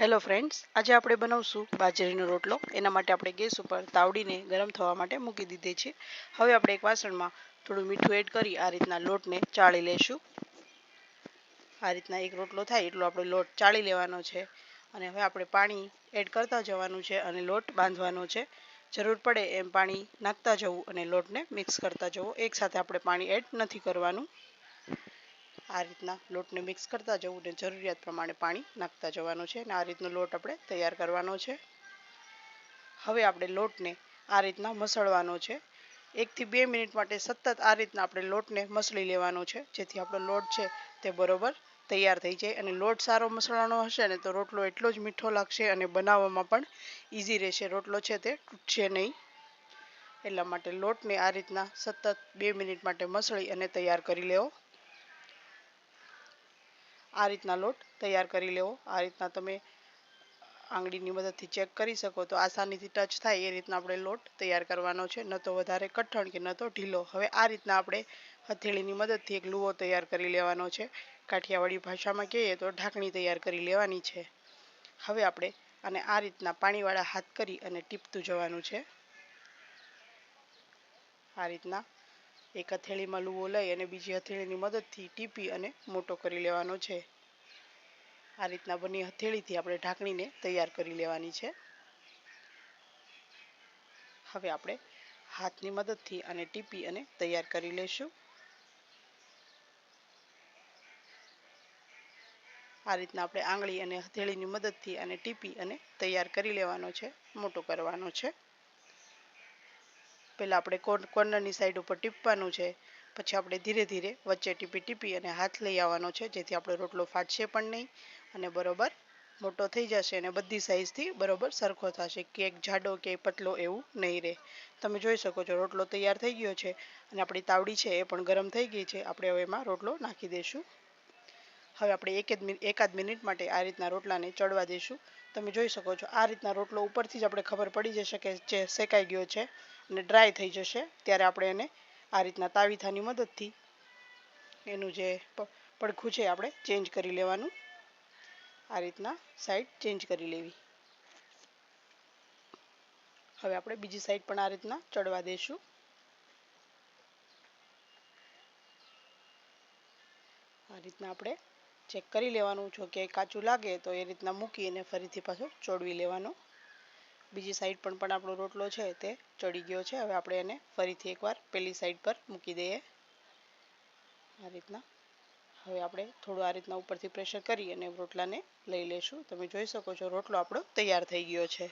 Hello friends આજે આપણે બનાવશું બાજરીનો રોટલો. એના માટે આપણે ગેસ ઉપર તાવડીને ગરમ થવા માટે મૂકી દીધી છે. હવે આપણે એક વાસણમાં થોડું મીઠું એડ કરી આ રીતના લોટને ચાળી લેશું. આ રીતના એક રોટલો થાય એટલો આપણે લોટ ચાળી લેવાનો છે. અને હવે આપણે પાણી એડ કરતા જવાનું છે અને લોટ બાંધવાનો છે. જરૂર પડે એમ પાણી નાખતા જવું અને લોટને મિક્સ કરતા જવું. એકસાથે આપણે પાણી એડ નથી કરવાનું. આ રીતના લોટને મિક્સ કરતા જવું ને જરૂરિયાત પ્રમાણે પાણી નાખતા જવાનું છે અને આ રીતનો લોટ આપણે તૈયાર કરવાનો છે. હવે આપણે લોટને આ રીતના મસળવાનો છે. એકથી બે મિનિટ માટે સતત આ રીતના આપણે લોટને મસળી લેવાનો છે. જેથી આપણો લોટ છે તે બરોબર તૈયાર થઈ જાય અને લોટ સારો મસળવાનો હશે ને તો રોટલો એટલો જ મીઠો લાગશે અને બનાવવામાં પણ ઇઝી રહેશે. રોટલો છે તે તૂટશે નહીં. એટલા માટે લોટને આ રીતના સતત બે મિનિટ માટે મસળી અને તૈયાર કરી લેવો. આ રીતના લોટ તૈયાર કરી લેવો. આ રીતના તમે આંગળીની મદદથી ચેક કરી શકો. તો આસાનીથી ટચ થાય એ રીતના આપણે લોટ તૈયાર કરવાનો છે. ન તો વધારે કઠણ કે ન તો ઢીલો. હવે આ રીતના આપણે હથેળીની મદદથી એક લુવો તૈયાર કરી લેવાનો છે. કાઠિયાવાડી ભાષામાં કહીએ તો ઢાંકણી તૈયાર કરી લેવાની છે. હવે આપણે અને આ રીતના પાણીવાળા હાથ કરી અને ટીપતું જવાનું છે. આ રીતના એક હથેળીમાં લુવો લઈ અને બીજી હથેળીની મદદથી ટીપી અને મોટો કરી લેવાનો છે. આ રીતના બની હથેળીથી આપણે ઢાંકણીને તૈયાર કરી લેવાની છે. હવે આપણે હાથની મદદથી અને ટીપી અને તૈયાર કરી લઈશું આ રીતના આપણે આંગળી અને હથેળીની મદદથી અને ટીપી અને તૈયાર કરી લેવાનો છે, મોટો કરવાનો છે. પહેલાં આપણે કોર્નરની સાઈડ ઉપર ટીપવાનું છે, પછી આપણે ધીરે ધીરે વચ્ચે ટીપી ટીપી અને હાથ લઈ આવવાનો છે, જેથી આપણો રોટલો ફાટશે પણ નહીં અને બરોબર મોટો થઈ જશે અને બધી સાઈઝથી બરોબર સરખો થશે કેક જાડો કે પતલો એવું નહીં રહે. તમે જોઈ શકો છો રોટલો તૈયાર થઈ ગયો છે અને આપણી તાવડી છે એ પણ ગરમ થઈ ગઈ છે, આપણે હવે એમાં રોટલો નાખી દઈશું. હવે આપણે એક જ એકાદ મિનિટ માટે આ રીતના રોટલાને ચડવા દઈશું. તમે જોઈ શકો છો આ રીતના રોટલો ઉપરથી જ આપણે ખબર પડી જશે કે જે શેકાઈ ગયો છે. અને ડ્રાય થઈ જશે, ત્યારે આપણે એને આ રીતના તાવીથાની મદદથી એનું જે પડખું છે આપણે ચેન્જ કરી લેવાનું. આ રીતના સાઈડ ચેન્જ કરી લેવી. હવે આપણે બીજી સાઈડ પણ આ રીતના ચડવા દઈશું આ રીતના આપણે ચેક કરી લેવાનું. જો કે કાચું લાગે તો એ રીતના મૂકી અને ફરીથી પાછું ચોડવી લેવાનો. બીજી સાઈડ પણ પણ આપણો રોટલો છે તે ચડી ગયો છે. હવે આપણે એને ફરીથી એકવાર પેલી સાઈડ પર મૂકી દઈએ. આ રીતના. હવે આપણે થોડું આ રીતના ઉપરથી પ્રેશર કરી અને રોટલાને લઈ લેશું તમે જોઈ શકો છો રોટલો આપણો તૈયાર થઈ ગયો છે.